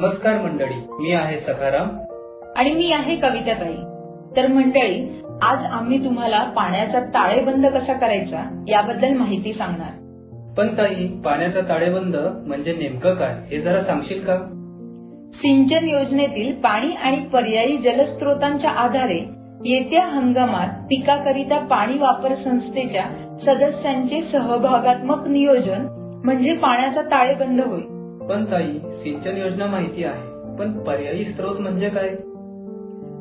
नमस्कार मंडळी मी आहे सखाराम. आणि मी आहे कविताताई. तर मंडळी आज आम्ही तुम्हाला पाण्याचा ताळेबंद कसा करायचा याबद्दल माहिती सांगणार. पण ताई पाण्याचा ताळेबंद म्हणजे नेमकं काय हे जरा सांगशील का? सिंचन योजनेतील पाणी आणि पर्यायी जलस्रोतांच्या आधारे येत्या हंगामात पिकाकरिता पाणी वापर संस्थेच्या सदस्यांचे सहभागात्मक नियोजन म्हणजे पाण्याचा ताळेबंद होय. पण ताई सिंचन योजना माहिती आहे पण पर्यायी स्रोत म्हणजे काय?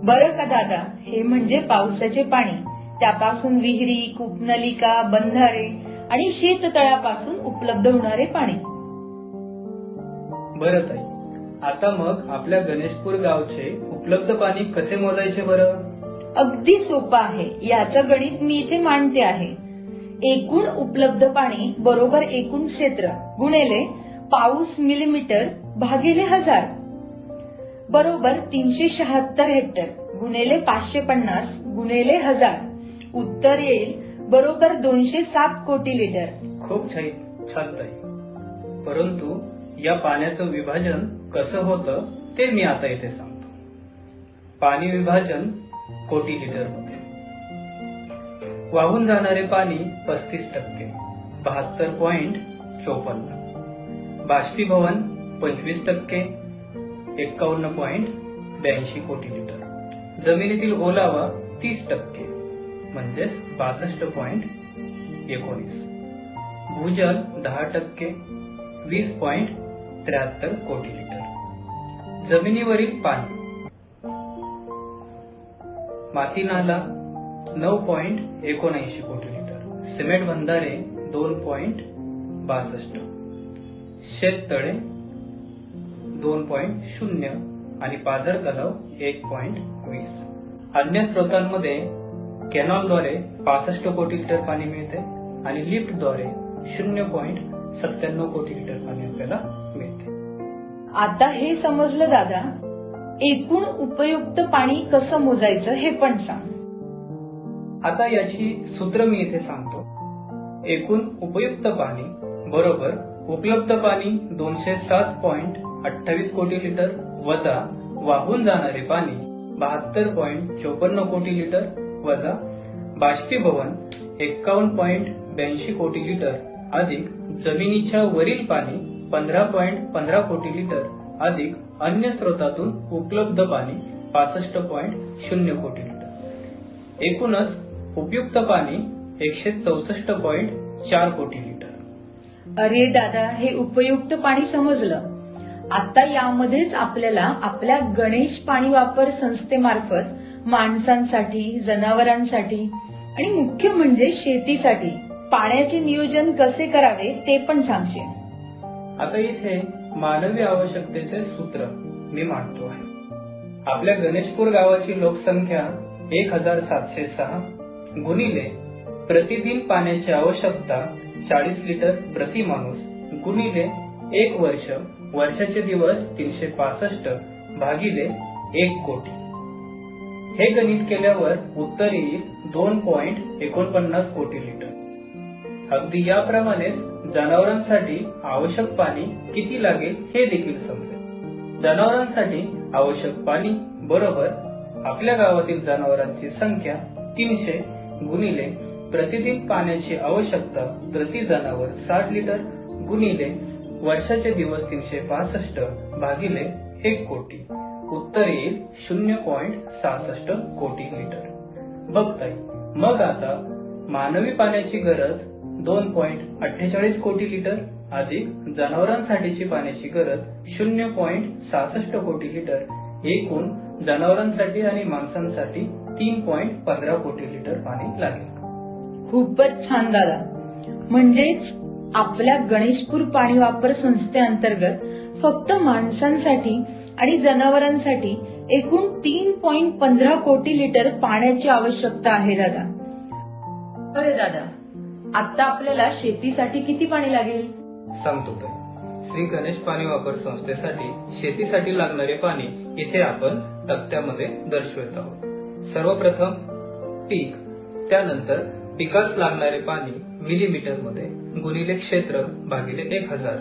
बरं का दादा हे म्हणजे पावसाचे पाणी. त्यापासून विहिरी कूपनलिका बंधारे आणि शेततळ्यापासून उपलब्ध होणारे पाणी. बरं ताई आता मग आपल्या गणेशपूर गावचे उपलब्ध पाणी कसे मोजायचे बरं? अगदी सोपं आहे याचं गणित मी इथे मांडते आहे. एकूण उपलब्ध पाणी बरोबर एकूण क्षेत्र गुणिले पाऊस मिलीमीटर भागिले हजार. बरोबर तीनशे शहात्तर हेक्टर गुणिले पाचशे पन्नास गुणिले हजार. उत्तर येईल बरोबर दोनशे सात कोटी लिटर. खूप छान छान ताई. परंतु या पाण्याचं विभाजन कसं होतं ते मी आता इथे सांगतो. पाणी विभाजन कोटी लिटरमध्ये वाहून जाणारे पाणी पस्तीस टक्के बहात्तर पॉइंट चोपन्न. बाष्पीभवन पंचवीस टक्के एक्कावन्न पॉईंट ब्याऐंशी कोटी लिटर. जमिनीतील ओलावा तीस टक्के म्हणजेच बासष्ट पॉईंट एकोणीस. भूजल दहा टक्के वीस पॉईंट त्र्याहत्तर कोटी लिटर. जमिनीवरील पाणी. माती नाला नऊ पॉईंट एकोणऐंशी कोटी लिटर. सिमेंट बंधारे दोन पॉईंट बासष्ट. शेततळे दोन पॉइंट शून्य आणि पाझर तलाव एक पॉइंट वीस. अन्य स्रोतांमध्ये कॅनॉलद्वारे पासष्ट कोटी लिटर पाणी मिळते आणि लिफ्टद्वारे शून्य पॉइंट सत्त्याण्णव कोटी लिटर पाणी आपल्याला मिळते. आता हे समजलं दादा. एकूण उपयुक्त पाणी कसं मोजायचं हे पण सांग. आता याची सूत्र मी इथे सांगतो. एकूण उपयुक्त पाणी बरोबर उपलब्ध पाणी दोनशे सात पॉइंट अठ्ठावीस कोटी लिटर वजा वाहून जाणारे पाणी बहात्तर पॉइंट चोपन्न कोटी लिटर वजा बाष्पीभवन एक्कावन्न पॉइंट ब्याऐंशी कोटी लिटर अधिक जमिनीच्या वरील पाणी पंधरा पॉइंट पंधरा कोटी लिटर अधिक अन्य स्रोतातून उपलब्ध पाणी पासष्ट पॉइंट शून्य कोटी लिटर. एकूणच उपयुक्त पाणी एकशे चौसष्ट पॉइंट चार कोटी लिटर. अरे दादा हे उपयुक्त पाणी समजलं. आता यामध्येच आपल्याला आपल्या गणेश पाणी वापर संस्थेमार्फत माणसांसाठी जनावरांसाठी आणि मुख्य म्हणजे शेतीसाठी पाण्याचे नियोजन कसे करावे ते पण सांगशील. आता इथे मानवी आवश्यकतेचे सूत्र मी मांडतो आहे. आपल्या गणेशपूर गावाची लोकसंख्या एक हजार सातशे सहा गुणिले प्रतिदिन पाण्याची आवश्यकता चाळीस लिटर प्रति माणूस गुणिले एक वर्ष वर्षाचे दिवस तीनशे पासष्ट भागिले एक कोटी. हे गणित केल्यावर उत्तर येईल दोन पॉइंट एकोणपन्नास कोटी लिटर. अगदी याप्रमाणेच जनावरांसाठी आवश्यक पाणी किती लागेल हे देखील समजेल. जनावरांसाठी आवश्यक पाणी बरोबर आपल्या गावातील जनावरांची संख्या तीनशे गुणिले प्रतिदिन पाण्याची आवश्यकता प्रति जनावर साठ लिटर गुणिले वर्षाचे दिवस तीनशे पासष्ट भागिले एक कोटी. उत्तर येईल शून्य पॉइंट सहासष्ट कोटी लिटर. बघताय मग आता मानवी पाण्याची गरज दोन पॉइंट अठ्ठेचाळीस कोटी लिटर अधिक जनावरांसाठीची पाण्याची गरज शून्य पॉइंट सहासष्ट कोटी लिटर एकूण जनावरांसाठी आणि माणसांसाठी तीन पॉइंट पंधरा कोटी लिटर पाणी लागेल. खूपच छान दादा म्हणजेच आपल्या गणेशपूर पाणी वापर संस्थेअंतर्गत फक्त माणसांसाठी आणि जनावरांसाठी एकूण तीन पॉइंट पंधरा कोटी लिटर पाण्याची आवश्यकता आहे दादा. अरे दादा. आता आपल्याला शेतीसाठी किती पाणी लागेल? सांगतो तर श्री गणेश पाणी वापर संस्थेसाठी शेतीसाठी लागणारे पाणी इथे आपण तक्त्यामध्ये दर्शवित आहोत. सर्वप्रथम पीक त्यानंतर पिकास लागणारे पाणी मिलीमीटरमध्ये गुणिले क्षेत्र भागिले एक हजार.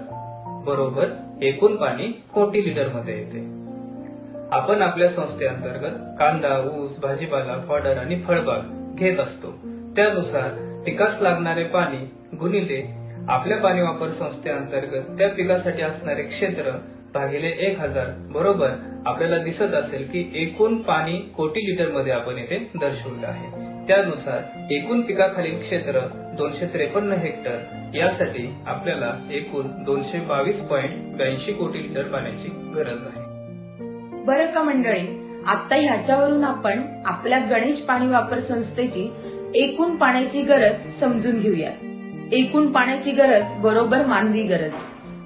बरोबर एकूण पाणी कोटी लिटरमध्ये येते. आपण आपल्या संस्थेअंतर्गत कांदा ऊस भाजीपाला फॉडर आणि फळबाग घेत असतो. त्यानुसार पिकास लागणारे पाणी गुणिले आपल्या पाणी वापर संस्थेअंतर्गत त्या पिकासाठी असणारे क्षेत्र भागिले एक हजार. बरोबर आपल्याला दिसत असेल की एकूण पाणी कोटी लिटरमध्ये आपण येथे दर्शवलं आहे. त्यानुसार एकूण पिकाखालील क्षेत्र दोनशे त्रेपन्न हेक्टर. यासाठी आपल्याला एकूण दोनशे बावीस पॉईंट ब्याऐंशी कोटी लिटर पाण्याची गरज आहे. बरं का मंडळी? आता ह्याच्यावरून आपण आपल्या गणेश पाणी वापर संस्थेची एकूण पाण्याची गरज समजून घेऊया एकूण पाण्याची गरज बरोबर मानवी गरज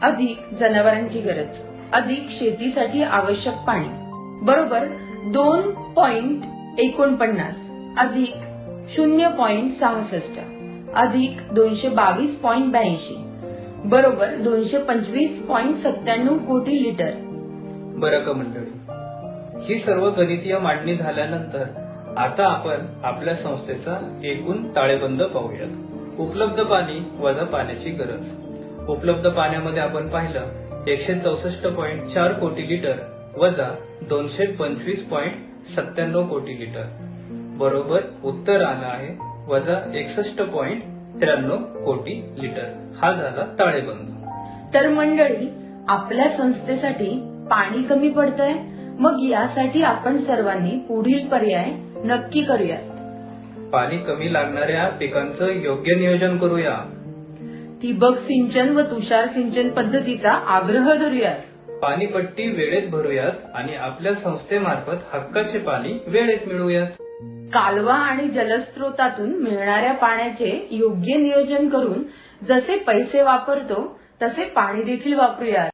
अधिक जनावरांची गरज अधिक शेतीसाठी आवश्यक पाणी. बरोबर दोन पॉइंट एकोणपन्नास अधिक शून्य पॉईंट सहासष्ट अधिक दोनशे बावीस पॉईंट ब्याऐंशी. बरोबर दोनशे पंचवीस पॉईंट सत्त्याण्णव कोटी लिटर. बरं का मंडळी? ही सर्व गणितीय मांडणी झाल्यानंतर आता आपण आपल्या संस्थेचा एकूण ताळेबंद पाहूयात. उपलब्ध पाणी वजा पाण्याची गरज. उपलब्ध पाण्यामध्ये आपण पाहिलं एकशे चौसष्ट पॉईंट चार कोटी लिटर वजा दोनशे पंचवीस पॉईंट सत्त्याण्णव कोटी लिटर. कोटी लिटर हा झाला ताळेबंद. तर मंडळी आपल्या संस्थेसाठी पाणी कमी पडतंय. मग यासाठी आपण सर्वांनी पुढील पर्याय नक्की करूयात. पाणी कमी लागणाऱ्या पिकांचं योग्य नियोजन करूया. ठिबक सिंचन व तुषार सिंचन पद्धतीचा आग्रह धरूयात. पाणीपट्टी वेळेत भरूयात आणि आपल्या संस्थेमार्फत हक्काचे पाणी वेळेत मिळवूयात. कालवा आणि जलस्रोतातून मिळणाऱ्या पाण्याचे योग्य नियोजन करून जसे पैसे वापरतो तसे पाणी देखील वापरूयात.